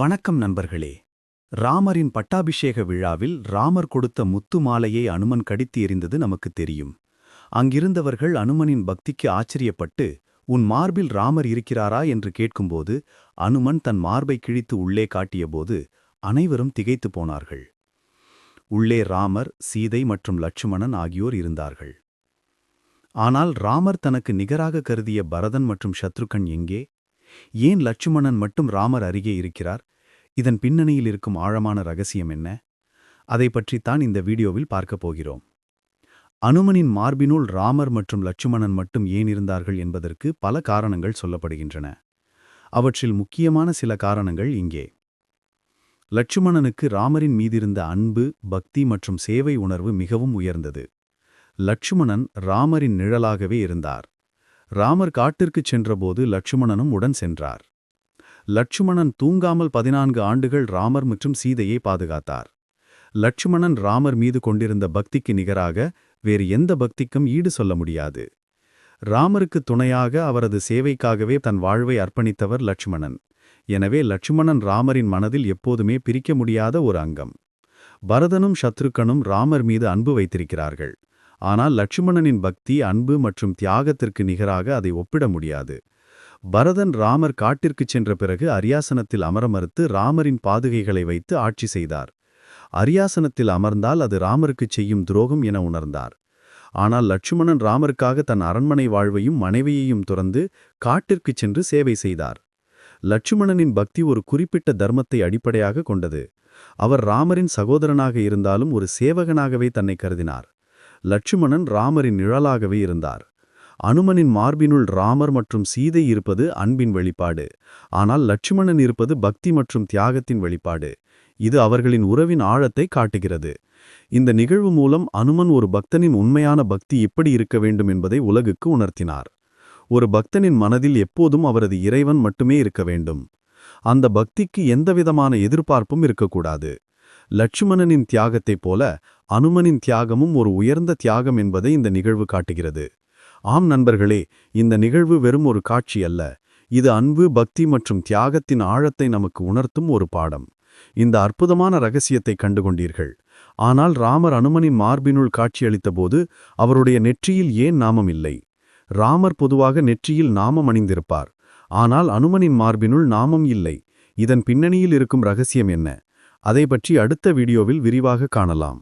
வணக்கம் நண்பர்களே. ராமரின் பட்டாபிஷேக விழாவில் ராமர் கொடுத்த முத்து மாலையை அனுமன் கடித்து எறிந்தது நமக்கு தெரியும். அங்கிருந்தவர்கள் அனுமனின் பக்திக்கு ஆச்சரியப்பட்டு உன் மார்பில் ராமர் இருக்கிறாரா? என்று கேட்கும்போது அனுமன் தன் மார்பை கிழித்து உள்ளே காட்டியபோது அனைவரும் திகைத்து போனார்கள். உள்ளே ராமர் சீதை மற்றும் லட்சுமணன் ஆகியோர் இருந்தார்கள். ஆனால் ராமர் தனக்கு நிகராக கருதிய பரதன் மற்றும் சத்ருகன் எங்கே? ஏன் லட்சுமணன் மட்டும் ராமர் அருகே இருக்கிறார்? இதன் பின்னணியில் இருக்கும் ஆழமான ரகசியம் என்ன? அதை பற்றித்தான் இந்த வீடியோவில் பார்க்கப் போகிறோம். அனுமனின் மார்பினுள் ராமர் மற்றும் லட்சுமணன் மட்டும் ஏன் இருந்தார்கள் என்பதற்கு பல காரணங்கள் சொல்லப்படுகின்றன. அவற்றில் முக்கியமான சில காரணங்கள் இங்கே. லட்சுமணனுக்கு ராமரின் மீதிருந்த அன்பு பக்தி மற்றும் சேவை உணர்வு மிகவும் உயர்ந்தது. லட்சுமணன் ராமரின் நிழலாகவே இருந்தார். ராமர் காட்டிற்குச் சென்றபோது லட்சுமணனும் உடன் சென்றார். லட்சுமணன் தூங்காமல் பதினான்கு ஆண்டுகள் ராமர் மற்றும் சீதையை பாதுகாத்தார். லட்சுமணன் ராமர் மீது கொண்டிருந்த பக்திக்கு நிகராக வேறு எந்த பக்திக்கும் ஈடு சொல்ல முடியாது. ராமருக்கு துணையாக அவரது சேவைக்காகவே தன் வாழ்வை அர்ப்பணித்தவர் லட்சுமணன். எனவே லட்சுமணன் ராமரின் மனதில் எப்போதுமே பிரிக்க முடியாத ஒரு அங்கம். பரதனும் சத்ருக்கனும் ராமர் மீது அன்பு வைத்திருக்கிறார்கள். ஆனால் லட்சுமணனின் பக்தி அன்பு மற்றும் தியாகத்திற்கு நிகராக அதை ஒப்பிட முடியாது. பரதன் ராமர் காட்டிற்குச் சென்ற பிறகு அரியாசனத்தில் அமர மறுத்து ராமரின் பாதுகைகளை வைத்து ஆட்சி செய்தார். அரியாசனத்தில் அமர்ந்தால் அது ராமருக்குச் செய்யும் துரோகம் என உணர்ந்தார். ஆனால் லட்சுமணன் ராமருக்காக தன் அரண்மனை வாழ்வையும் மனைவியையும் துறந்து காட்டிற்குச் சென்று சேவை செய்தார். லட்சுமணனின் பக்தி ஒரு குறிப்பிட்ட தர்மத்தை அடிப்படையாக கொண்டது. அவர் ராமரின் சகோதரனாக இருந்தாலும் ஒரு சேவகனாகவே தன்னை கருதினார். லட்சுமணன் ராமரின் நிழலாகவே இருந்தார். அனுமனின் மார்பினுள் ராமர் மற்றும் சீதை இருப்பது அன்பின் வெளிப்பாடு. ஆனால் லட்சுமணன் இருப்பது பக்தி மற்றும் தியாகத்தின் வெளிப்பாடு. இது அவர்களின் உறவின் ஆழத்தை காட்டுகிறது. இந்த நிகழ்வு மூலம் அனுமன் ஒரு பக்தனின் உண்மையான பக்தி எப்படி இருக்க வேண்டும் என்பதை உலகுக்கு உணர்த்தினார். ஒரு பக்தனின் மனதில் எப்போதும் அவரது இறைவன் மட்டுமே இருக்க வேண்டும். அந்த பக்திக்கு எந்தவிதமான எதிர்பார்ப்பும் இருக்கக்கூடாது. லட்சுமணனின் தியாகத்தைப் போல அனுமனின் தியாகமும் ஒரு உயர்ந்த தியாகம் என்பதை இந்த நிகழ்வு காட்டுகிறது. ஆம் நண்பர்களே இந்த நிகழ்வு வெறும் ஒரு காட்சி அல்ல. இது அன்பு பக்தி மற்றும் தியாகத்தின் ஆழத்தை நமக்கு உணர்த்தும் ஒரு பாடம். இந்த அற்புதமான ரகசியத்தை கண்டுகொண்டீர்கள். ஆனால் ராமர் அனுமனின் மார்பினுள் காட்சியளித்தபோது அவருடைய நெற்றியில் ஏன் நாமம் இல்லை? ராமர் பொதுவாக நெற்றியில் நாமம் அணிந்திருப்பார். ஆனால் அனுமனின் மார்பினுள் நாமம் இல்லை. இதன் பின்னணியில் இருக்கும் ரகசியம் என்ன? அதை பற்றி அடுத்த வீடியோவில் விரிவாக காணலாம்.